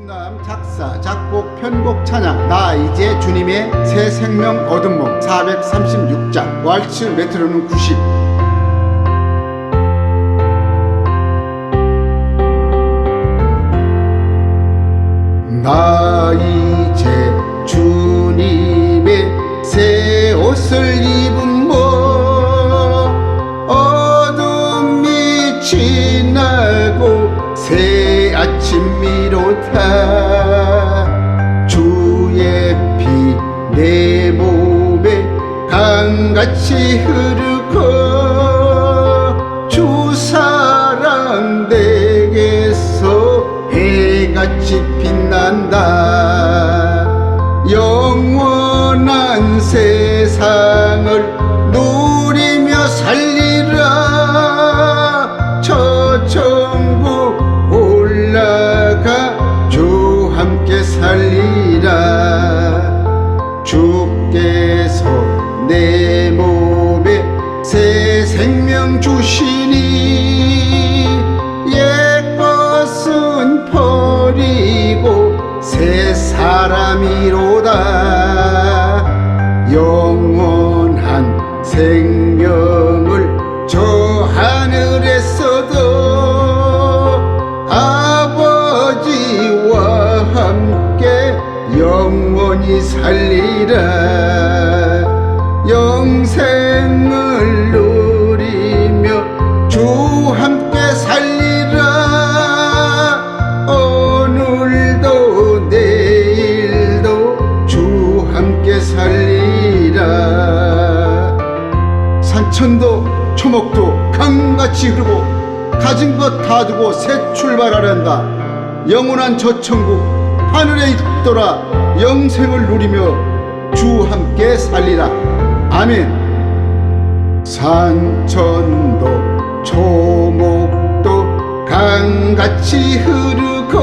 이순남 작사 작곡 편곡 찬양. 나 이제 주님의 새 생명 얻은 몸. 436장. 왈츠 메트로는 90 아침이로다. 주의 피 내 몸에 강같이 흐르고 주 사랑 내게서 해같이 빛난다. 영원한 세상 새 생명 주시니 옛 것은 버리고 새 사람이로다. 영원한 생명을 저 하늘에서도 아버지와 함께 영원히 살리라. 영생을 누 산천도 초목도 강같이 흐르고 가진 것 다 두고 새 출발하란다. 영원한 저 천국 하늘에 있더라. 영생을 누리며 주 함께 살리라. 아멘. 산천도 초목도 강같이 흐르고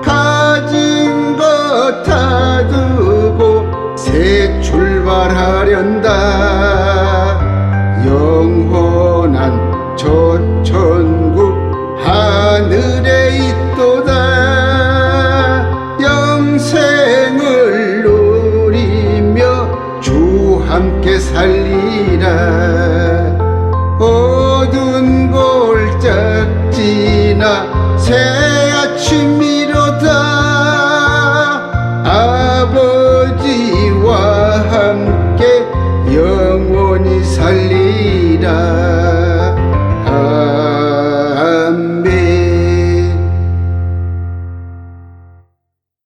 가진 것 다 두고 새 출발하라 살리라 어두운 골짜지나.